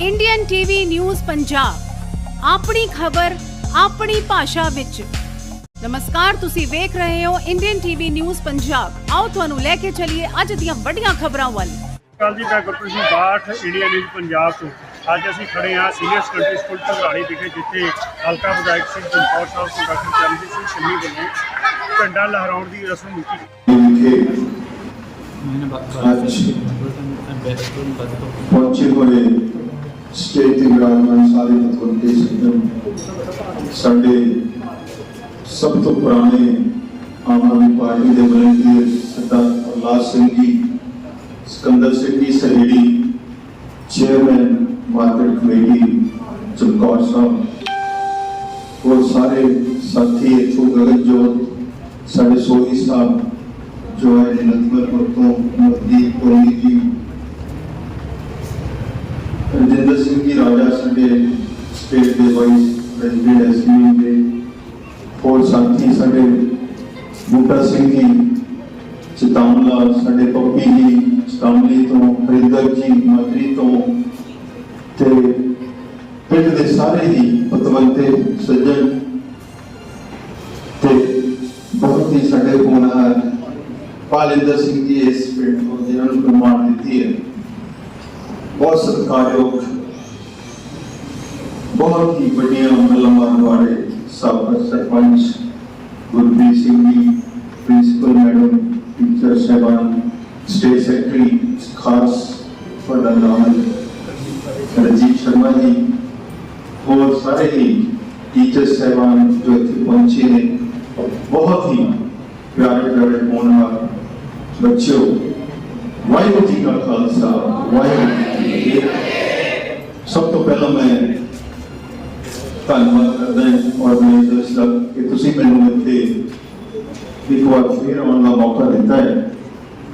Indian TV news Punjab ਆਪਣੀ ਖਬਰ ਆਪਣੀ ਭਾਸ਼ਾ ਵਿੱਚ ਨਮਸਕਾਰ ਤੁਸੀਂ ਵੇਖ ਰਹੇ ਹੋ ਇੰਡੀਅਨ ਟੀਵੀ ਨਿਊਜ਼ ਪੰਜਾਬ ਆਓ ਤੁਹਾਨੂੰ ਲੈ ਕੇ ਚੱਲੀਏ ਅੱਜ ਦੀਆਂ ਵੱਡੀਆਂ ਖਬਰਾਂ ਵੱਲ ਕੱਲ ਜੀ ਮੈਂ ਗੁਰਪ੍ਰੀਤ ਸਿੰਘ ਬਾਠ ਇੰਡੀਆ ਨਿਊਜ਼ ਪੰਜਾਬ ਤੋਂ ਅੱਜ ਅਸੀਂ ਖੜੇ ਹਾਂ ਸੀਨੀਅਰ ਸੈਕੰਡਰੀ ਸਕੂਲ ਢਗਰਾਣੀ ਵਿਖੇ ਜਿੱਥੇ ਹਲਕਾ ਵਿਧਾਇਕ ਸਿੰਘ ਜੰਪੌਰ ਸਾਹਿਬ ਤੋਂ ਡਾਕਟਰ ਚਰਨਜੀਤ ਸਿੰਘ ਸ਼ਮੀ ਵੱਲੋਂ ਝੰਡਾ ਲਹਿਰਾਉਣ ਦੀ ਰਸਮ ਮੁੱਕੀ ਮੈਨੇ ਬਾਤ ਅੱਜ ਪਹੁੰਚੇ ਹੋਏ ਸਟੇਜ 'ਤੇ ਵਿਰਾਜਮਾਨ ਸਾਰੇ ਪਤਵੰਤੇ ਸਿੰਘ ਸਾਡੇ ਸਭ ਤੋਂ ਪੁਰਾਣੇ ਆਮ ਆਦਮੀ ਪਾਰਟੀ ਦੇ volunteer Sardar Prahlad Singh ji, Sikandar Singh ji Saheri chairman market committee, Chamkaur Sahib, ਹੋਰ ਸਾਰੇ ਸਾਥੀ ਐਸ਼ੂ ਗਗਨ ਜੋਤ ਸਾਡੇ ਸੋਹੀ ਸਾਹਿਬ, ਜੋ ਹੈ ਨਤਮਰਪੁਰ ਤੋਂ ਨਵਦੀਪ ਕੋਲੀ ਜੀ ਰਜਿੰਦਰ ਸਿੰਘ ਜੀ ਰਾਜਾ ਸਾਡੇ ਸਟੇਟ ਦੇ ਵਾਈਸ ਪ੍ਰੈਜ਼ੀਡੈਂਟ ਐਸਯੂ ਦੇ ਹੋਰ ਸਾਥੀ ਸਾਡੇ ਬੂਟਾ ਸਿੰਘ ਜੀ ਚਿਤਾਮਲਾ ਸਾਡੇ ਪੱਪੀ ਜੀ ਸਟਾਮਲੀ ਤੋਂ, ਹਰਿੰਦਰ ਜੀ, ਮਾਜਰੀ ਤੋਂ, ਤੇ ਪਿੰਡ ਦੇ ਸਾਰੇ ਹੀ ਪਤਵੰਤੇ, ਸੱਜਣ, ਤੇ ਬਹੁਤ ਹੀ ਸਾਡੇ ਹੋਣਹਾਰ ਪਾਲਿੰਦਰ ਸਿੰਘ ਜੀ ਇਸ ਪਿੰਡ ਤੋਂ ਜਿਹਨਾਂ ਨੂੰ ਪ੍ਰਮਾਣ ਦਿੱਤੀ ਹੈ। ਬਹੁਤ ਸਤਿਕਾਰਯੋਗ ਬਹੁਤ ਹੀ ਵੱਡੀਆਂ ਮਲਮਾਰ ਵਾਲੇ ਸਾਬਕਾ sarpanch Gurpreet Singh ji principal madam teacher ਸਹਿਬਾਨ ਸਟੇਟ ਸੈਕਟਰੀ ਖਾਸ ਤੁਹਾਡਾ ਨਾਮ ਹੈ ਰਜੀਤ ਸ਼ਰਮਾ ਜੀ ਹੋਰ ਸਾਰੇ ਹੀ ਟੀਚਰ ਸਹਿਬਾਨ ਜੋ ਇੱਥੇ ਪਹੁੰਚੇ ਨੇ ਬਹੁਤ ਹੀ ਪਿਆਰੇ ਪਿਆਰੇ ਹੋਣਹਾਰ ਬੱਚਿਓ ਵਾਹਿਗੁਰੂ ਜੀ ਕਾ ਖਾਲਸਾ ਵਾਹਿਗੁਰੂ ਜੀ ਕੀ ਫਤਿਹ ਸਭ ਤੋਂ ਪਹਿਲਾਂ ਮੈਂ ਧੰਨਵਾਦ ਕਰਦਾ ਹਾਂ ਆਰਗੇਨਾਈਜ਼ਰਸ ਦਾ ਕਿ ਤੁਸੀਂ ਮੈਨੂੰ ਇੱਥੇ ਇੱਕ ਵਾਰ ਫਿਰ ਆਉਣ ਦਾ ਮੌਕਾ ਦਿੱਤਾ ਹੈ।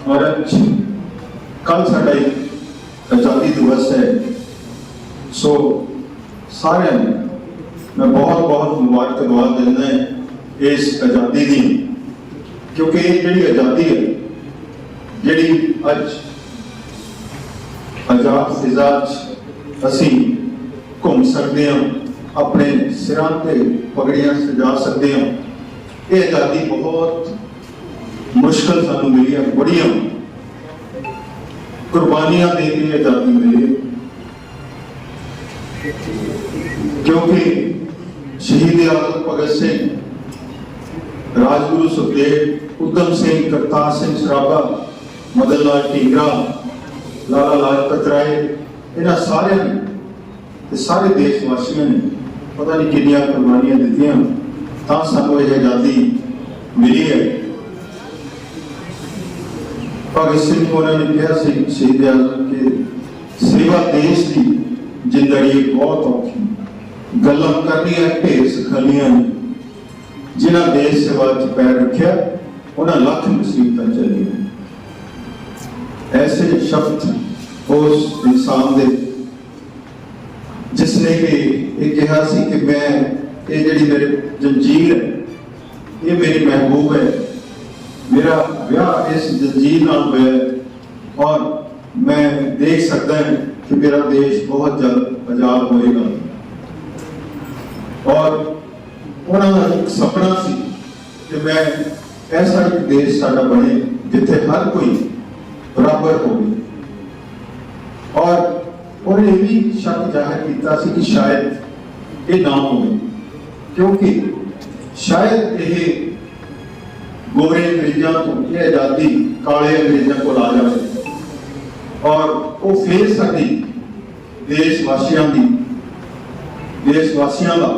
ਔਰ ਅੱਜ ਕੱਲ ਸਾਡਾ ਇੱਕ ਆਜ਼ਾਦੀ ਦਿਵਸ ਹੈ। ਸੋ ਸਾਰਿਆਂ ਨੂੰ ਮੈਂ ਬਹੁਤ ਬਹੁਤ ਮੁਬਾਰਕਬਾਦ ਦਿੰਦਾ ਹਾਂ ਇਸ ਆਜ਼ਾਦੀ ਦੀ, ਕਿਉਂਕਿ ਇਹ ਜਿਹੜੀ ਆਜ਼ਾਦੀ ਹੈ, ਜਿਹੜੀ ਅੱਜ ਆਜ਼ਾਦ ਫਿਜ਼ਾ 'ਚ ਅਸੀਂ ਘੁੰਮ ਸਕਦੇ ਹਾਂ। ਆਪਣੇ ਸਿਰਾਂ ਤੇ ਪਗੜੀਆਂ ਸਜਾ ਸਕਦੇ ਹਾਂ। ਇਹ ਆਜ਼ਾਦੀ ਬਹੁਤ ਮੁਸ਼ਕਲ ਸਾਨੂੰ ਮਿਲੀ ਹੈ ਬੜੀਆਂ ਕੁਰਬਾਨੀਆਂ ਦੇ ਕੇ ਆਜ਼ਾਦੀ ਮਿਲੀ ਕਿਉਂਕਿ ਸ਼ਹੀਦ ਆਜ਼ਮ ਭਗਤ ਸਿੰਘ, ਰਾਜਗੁਰੂ ਸੁਖਦੇਵ ਉਦਮ ਸਿੰਘ ਕਰਤਾਰ ਸਿੰਘ ਸਰਾਭਾ, ਮਦਨ ਲਾਲ ਢੀਂਗਰਾ, ਲਾਲਾ ਲਾਜਪਤ ਰਾਏ, ਇਹਨਾਂ ਸਾਰਿਆਂ ਨੇ ਤੇ ਸਾਰੇ ਦੇਸ਼ ਵਾਸੀਆਂ ਨੇ ਪਤਾ ਨਹੀਂ ਕਿੰਨੀਆਂ ਕੁਰਬਾਨੀਆਂ ਦਿੱਤੀਆਂ, ਤਾਂ ਸਾਨੂੰ ਇਹ ਆਜ਼ਾਦੀ ਮਿਲੀ ਹੈ। ਭਗਤ ਸਿੰਘ ਹੋਰਾਂ ਨੇ ਕਿਹਾ ਸੀ, ਸ਼ਹੀਦ ਆਜ਼ਮ ਕਿ ਸੇਵਾ ਦੇਸ਼ ਦੀ ਜ਼ਿੰਦਗੀ ਬਹੁਤ ਔਖੀ ਗੱਲਾਂ ਕਰਨੀਆਂ, ਢੇਰ ਸਖਾਲੀਆਂ ਨੇ। ਜਿਨ੍ਹਾਂ ਦੇਸ਼ ਸੇਵਾ 'ਚ ਪੈਰ ਰੱਖਿਆ, ਉਹਨਾਂ ਲੱਖ ਮੁਸੀਬਤਾਂ ਚੱਲੀਆਂ ਐਸੇ ਸ਼ਬਦ ਉਸ ਇਨਸਾਨ ਦੇ, ਜਿਸ ਨੇ ਕਿ ਇਹ ਕਿਹਾ ਸੀ ਕਿ ਮੈਂ, ਇਹ ਜਿਹੜੀ ਮੇਰੇ ਜੰਜੀਰ ਹੈ, ਇਹ ਮੇਰੀ ਮਹਿਬੂਬ ਹੈ। ਮੇਰਾ ਵਿਆਹ ਇਸ ਜੰਜੀਰ ਨਾਲ ਹੋਇਆ ਔਰ ਮੈਂ ਦੇਖ ਸਕਦਾ ਹਾਂ ਕਿ ਮੇਰਾ ਦੇਸ਼ ਬਹੁਤ ਜਲਦ ਆਜ਼ਾਦ ਹੋਏਗਾ। ਔਰ ਉਹਨਾਂ ਦਾ ਇੱਕ ਸੁਪਨਾ ਸੀ ਕਿ ਮੈਂ ਐਸਾ ਇੱਕ ਦੇਸ਼ ਸਾਡਾ ਬਣੇ ਜਿੱਥੇ ਹਰ ਕੋਈ ਬਰਾਬਰ ਹੋਵੇ। ਉਹਨੇ ਇਹ ਵੀ ਸ਼ੱਕ ਜ਼ਾਹਿਰ ਕੀਤਾ ਸੀ ਕਿ ਸ਼ਾਇਦ ਇਹ ਨਾ ਹੋਵੇ। ਕਿਉਂਕਿ ਸ਼ਾਇਦ ਇਹ ਗੋਰੇ ਅੰਗਰੇਜ਼ਾਂ ਤੋਂ ਇਹ ਆਜ਼ਾਦੀ ਕਾਲੇ ਅੰਗਰੇਜ਼ਾਂ ਕੋਲ ਆ ਜਾਵੇ। ਔਰ ਉਹ ਫੇਰ ਸਾਡੀ ਦੇਸ਼ ਵਾਸੀਆਂ ਦੀ ਦੇਸ਼ ਵਾਸੀਆਂ ਦਾ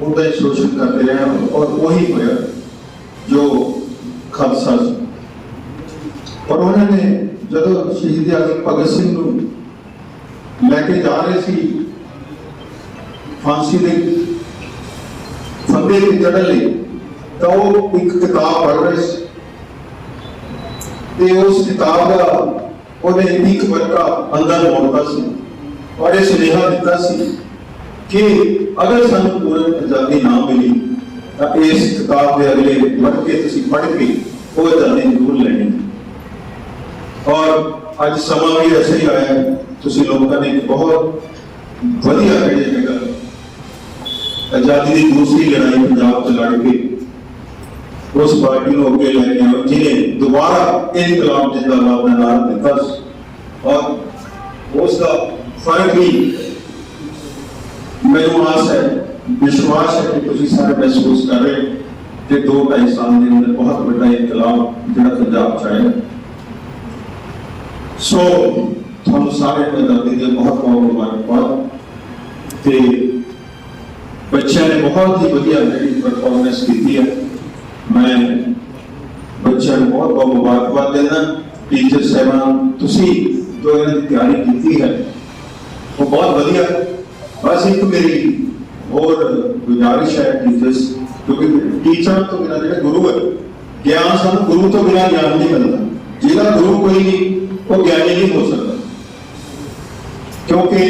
ਉਹਦਾ ਸ਼ੋਸ਼ਣ ਕਰਦੇ ਰਹੇ ਔਰ ਉਹੀ ਹੋਇਆ ਜੋ ਖਾਲਸਾ ਸੀ ਪਰ ਉਹਨਾਂ ਨੇ ਜਦੋਂ ਸ਼ਹੀਦ ਆਜ਼ਮ ਭਗਤ ਸਿੰਘ ਨੂੰ ਲੈ ਕੇ ਜਾ ਰਹੇ ਸੀ। ਫਾਂਸੀ ਦੇ ਫੰਦੇ ਤੇ ਚੜ੍ਹਨ ਲਈ। ਤਾਂ ਉਹ ਇੱਕ ਕਿਤਾਬ ਪੜ੍ਹ ਰਹੇ ਸੀ। ਤੇ ਉਸ ਕਿਤਾਬ ਦਾ ਉਹਨੇ ਇੱਕ ਵਰਕਾ ਅੰਦਰ ਮੋੜਦਾ ਸੀ। ਔਰ ਇਹ ਸੁਨੇਹਾ ਦਿੱਤਾ ਸੀ ਕਿ ਅਗਰ ਸਾਨੂੰ ਪੂਰਨ ਆਜ਼ਾਦੀ ਨਾ ਮਿਲੀ, ਤਾਂ ਇਸ ਕਿਤਾਬ ਦੇ ਅਗਲੇ ਵਰਕੇ ਤੁਸੀਂ ਪੜ੍ਹ ਕੇ ਉਹ ਆਜ਼ਾਦੀ ਜ਼ਰੂਰ ਲੈਣੀ। ਔਰ ਅੱਜ ਸਮਾਂ ਵੀ ਐਸਾ ਹੀ ਆਇਆ ਹੈ। ਤੁਸੀਂ ਲੋਕਾਂ ਨੇ ਇੱਕ ਬਹੁਤ ਵਧੀਆ ਜਿਹੜੇ ਹੈਗਾ ਆਜ਼ਾਦੀ ਦੀ ਦੂਸਰੀ ਲੜਾਈ ਪੰਜਾਬ 'ਚ ਲੜ ਕੇ ਉਸ ਪਾਰਟੀ ਨੂੰ ਅੱਗੇ ਲੈ ਕੇ ਆਇਆ ਜਿਹਨੇ ਦੁਬਾਰਾ ਇਨਕਲਾਬ ਜਿੰਦਾਬਾਦ ਦਾ ਨਾਰਾ ਦਿੱਤਾ ਸੀ ਔਰ ਉਸ ਦਾ ਫ਼ਰਕ ਵੀ ਮੈਨੂੰ ਆਸ ਹੈ ਵਿਸ਼ਵਾਸ ਹੈ ਕਿ ਤੁਸੀਂ ਸਾਰੇ ਮਹਿਸੂਸ ਕਰ ਰਹੇ ਹੋ ਕਿ ਦੋ ਢਾਈ ਸਾਲ ਦੇ ਅੰਦਰ ਬਹੁਤ ਵੱਡਾ ਇਨਕਲਾਬ ਜਿਹੜਾ ਪੰਜਾਬ 'ਚ ਆਇਆ ਸੋ ਤੁਹਾਨੂੰ ਸਾਰੇ ਨੂੰ ਆਜ਼ਾਦੀ ਦੇ ਬਹੁਤ ਬਹੁਤ ਮੁਬਾਰਕਬਾਦ ਤੇ ਬੱਚਿਆਂ ਨੇ ਬਹੁਤ ਹੀ ਵਧੀਆ ਜਿਹੜੀ ਪਰਫਾਰਮੈਂਸ ਕੀਤੀ ਹੈ ਮੈਂ ਬੱਚਿਆਂ ਨੂੰ ਬਹੁਤ ਬਹੁਤ ਮੁਬਾਰਕਬਾਦ ਦਿੰਦਾ ਟੀਚਰ ਸਾਹਿਬਾਨ ਤੁਸੀਂ ਜੋ ਇਹਨਾਂ ਦੀ ਤਿਆਰੀ ਕੀਤੀ ਹੈ ਉਹ ਬਹੁਤ ਵਧੀਆ ਹੈ। ਬਸ ਇੱਕ ਮੇਰੀ ਹੋਰ ਗੁਜ਼ਾਰਿਸ਼ ਹੈ ਟੀਚਰਸ ਕਿਉਂਕਿ ਟੀਚਰ ਤੋਂ ਬਿਨਾਂ ਜਿਹੜੇ ਗੁਰੂ ਹੈ ਗਿਆਨ ਸਾਨੂੰ ਗੁਰੂ ਤੋਂ ਬਿਨਾਂ ਗਿਆਨ ਨਹੀਂ ਮਿਲਦਾ ਜਿਹਦਾ ਗੁਰੂ ਕੋਈ ਨਹੀਂ ਉਹ ਗਿਆਨੀ ਨਹੀਂ ਹੋ ਸਕਦਾ। ਕਿਉਂਕਿ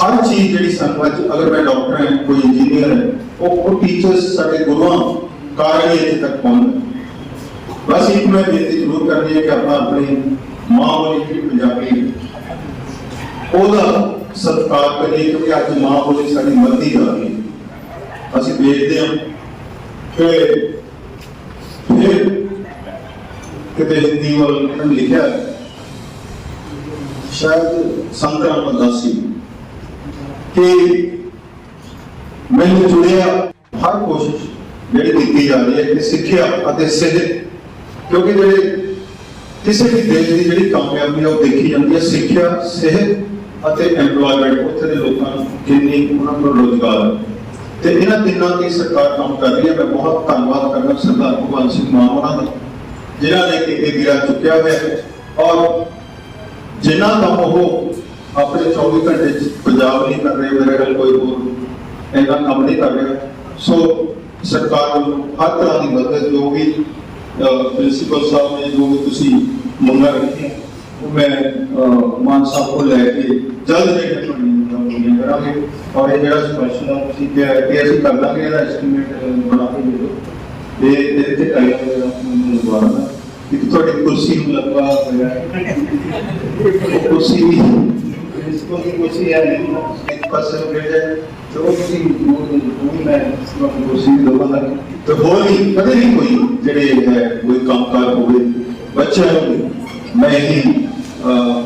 ਹਰ ਚੀਜ਼ ਜਿਹੜੀ ਸਾਨੂੰ ਅੱਜ ਅਗਰ ਮੈਂ ਡਾਕਟਰ ਹਾਂ ਕੋਈ ਇੰਜੀਨੀਅਰ ਹੈ ਉਹ ਉਹ ਟੀਚਰਸ ਸਾਡੇ ਗੁਰੂਆਂ ਕਾਰਨ ਹੀ ਇੱਥੇ ਤੱਕ ਪਹੁੰਚੇ ਬਸ ਇੱਕ ਮੈਂ ਬੇਨਤੀ ਜ਼ਰੂਰ ਕਰਨੀ ਹੈ ਕਿ ਆਪਾਂ ਆਪਣੀ ਮਾਂ ਬੋਲੀ ਜਿਹੜੀ ਪੰਜਾਬੀ ਹੈ, ਉਹਦਾ ਸਤਿਕਾਰ ਕਰੀਏ ਕਿਉਂਕਿ ਅੱਜ ਮਾਂ ਬੋਲੀ ਸਾਡੀ ਮਰਦੀ ਜਾ ਰਹੀ ਹੈ। ਅਸੀਂ ਦੇਖਦੇ ਹਾਂ ਕਿ ਕਿਤੇ ਹਿੰਦੀ ਵੱਲ ਇਹਨਾਂ ਨੇ ਲਿਖਿਆ ਹੈ, ਸ਼ਾਇਦ ਸੰਗਰਾਮ ਉਦਾਸੀ ਕਿ ਮੈਨੂੰ ਜੁੜਿਆ ਹਰ ਕੋਸ਼ਿਸ਼ ਜਿਹੜੀ ਕੀਤੀ ਜਾ ਰਹੀ ਹੈ ਕਿ ਸਿੱਖਿਆ ਅਤੇ ਸਿਹਤ ਕਿਉਂਕਿ ਜਿਹੜੇ ਕਿਸੇ ਵੀ ਦੇਸ਼ ਦੀ ਜਿਹੜੀ ਕਾਮਯਾਬੀ ਹੈ ਉਹ ਦੇਖੀ ਜਾਂਦੀ ਹੈ ਸਿੱਖਿਆ ਸਿਹਤ ਅਤੇ EMPLOYMENT ਉੱਥੇ ਦੇ ਲੋਕਾਂ ਨੂੰ ਕਿੰਨੀ ਉਹਨਾਂ ਨੂੰ ਰੋਜ਼ਗਾਰ ਹੈ। ਤੇ ਇਹਨਾਂ ਤਿੰਨਾਂ ਦੀ ਸਰਕਾਰ ਕੰਮ ਕਰ ਰਹੀ ਹੈ। ਮੈਂ ਬਹੁਤ ਧੰਨਵਾਦ ਕਰਦਾ ਸਰਦਾਰ ਭਗਵੰਤ ਸਿੰਘ ਮਾਨ ਉਹਨਾਂ ਦਾ। ਜਿਨ੍ਹਾਂ ਨੇ ਕਿ ਇਹ ਵੀਰਾ ਚੁੱਕਿਆ ਹੋਇਆ ਹੈ ਔਰ ਜਿਨ੍ਹਾਂ ਕੰਮ ਉਹ ਆਪਣੇ 24 ਘੰਟੇ ਚ ਪੰਜਾਬ ਨਹੀਂ ਕਰ ਰਹੇ ਮੇਰੇ ਨਾਲ ਕੋਈ ਹੋਰ ਇੰਨਾ ਕੰਮ ਨਹੀਂ ਕਰ ਰਿਹਾ ਸੋ ਸਰਕਾਰ ਵੱਲੋਂ ਹਰ ਤਰ੍ਹਾਂ ਦੀ ਮਦਦ ਜੋ ਵੀ ਪ੍ਰਿੰਸੀਪਲ ਸਾਹਿਬ ਨੇ ਜੋ ਵੀ ਤੁਸੀਂ ਮੰਗਾਂ ਰੱਖੀਆਂ ਉਹ ਮੈਂ ਅਹ, ਮਾਨ ਸਾਹਿਬ ਕੋਲ ਲੈ ਕੇ ਜਲਦ ਜਿਹੜੇ ਤੁਹਾਨੂੰ ਕਰਾਂਗੇ ਔਰ ਇਹ ਜਿਹੜਾ ਸਪੈਸ਼ਲ ਆ ਤੁਸੀਂ ਕਿਹਾ ਕਿ ਅਸੀਂ ਕਰ ਲਾਂਗੇ ਇਹਦਾ ਐਸਟੀਮੇਟ ਬਣਾ ਕੇ ਦੇ ਦਿਓ ਤੇ ਇਹਦੇ ਤੇ ਟਾਈਮ ਵਗੈਰਾ ਮੈਨੂੰ ਲਗਵਾ ਦੇਣਾ ਇੱਕ ਤੁਹਾਡੀ ਕੁਰਸੀ ਨੂੰ ਲਗਵਾ ਹੋਇਆ ਹੈ ਉਹ ਕੁਰਸੀ ਵੀ ਪ੍ਰਿੰਸੀਪਲ ਦੀ ਕੁਰਸੀ ਹੈ ਇੱਕ ਪਾਸੇ ਨੂੰ ਬੈਠ ਜਾਏ ਤੇ ਉਹ ਤੁਸੀਂ ਉਹ ਉਹ ਮੈਂ ਤੁਹਾਨੂੰ ਕੁਰਸੀ ਵੀ ਦਵਾਂਗਾ ਤੇ ਹੋਰ ਵੀ ਕਦੇ ਨਹੀਂ ਕੋਈ ਜਿਹੜੇ ਹੈ ਕੋਈ ਕੰਮਕਾਰ ਹੋਵੇ ਬੱਚਿਆਂ ਨੂੰ ਮੈਂ ਹੀ ਅਹ,